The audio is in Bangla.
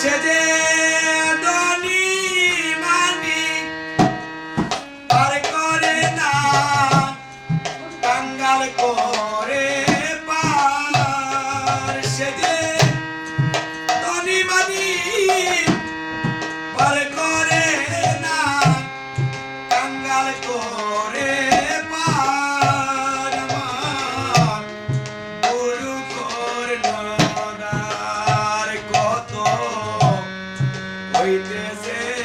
সে যে ধনী মানি আর করে না কাঙ্গাল করে পার। সে যে ধনী মানি Hoy te